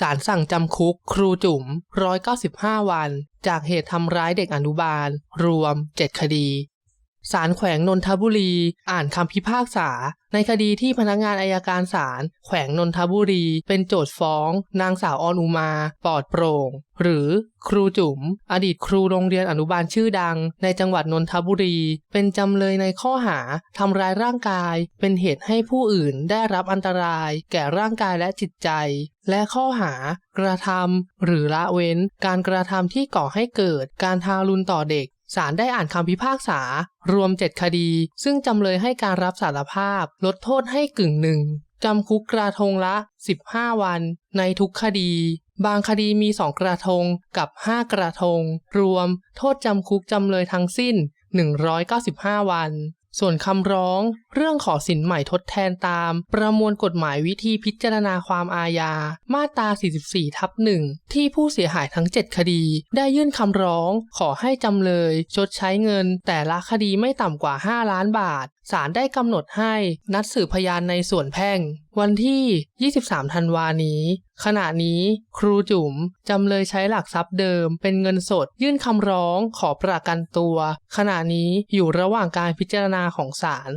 ศาลสั่งจำคุก ครูจุ๋ม 195 วัน จากเหตุทำร้ายเด็กอนุบาล รวม 7 คดี ศาลแขวงนนทบุรี อ่านคำพิพากษา ในคดีที่พนักงานอายการศาลแขวงนนทบุรี เป็นโจทย์ฟ้อง นางสาวออนอุมา ปลอดโปร่ง หรือครูจุ๋ม อดีตครูโรงเรียนอนุบาลชื่อดัง ในจังหวัดนนทบุรี เป็นจำเลยในข้อหาทำร้ายร่างกาย เป็นเหตุให้ผู้อื่นได้รับอันตราย แก่ร่างกายและจิตใจ และข้อหากระทำหรือละเว้น การกระทำที่ก่อให้เกิดการทารุณต่อเด็ก ศาลได้อ่านคำพิพากษารวม 7 คดี ซึ่งจำเลยให้การรับสารภาพ ลดโทษให้กึ่งหนึ่งจำคุกกระทงละ 15 วัน ในทุกคดี บางคดีมี 2 กระทงกับ 5 กระทง รวม โทษจำคุกจำเลยทั้งสิ้น 195 วัน ส่วนคำร้องเรื่องขอสินใหม่ทดแทนตาม ประมวลกฎหมายวิธีพิจารณาความอาญา มาตรา 44 ทับหนึ่งที่ผู้เสียหายทั้ง 7 คดี ได้ยื่นคำร้อง ขอให้จำเลย ชดใช้เงิน แต่ละคดีไม่ต่ำกว่า 5 ล้านบาทศาลได้กำหนดให้นัดสืบพยานในส่วนแพ่ง วันที่ 23 ธันวานี้ ขณะนี้ครูจุ๋มจำเลยใช้หลักทรัพย์เดิม เป็นเงินสด ยื่นคำร้อง ขอประกันตัว ขณะนี้อยู่ระหว่างการพิจารณาของศาล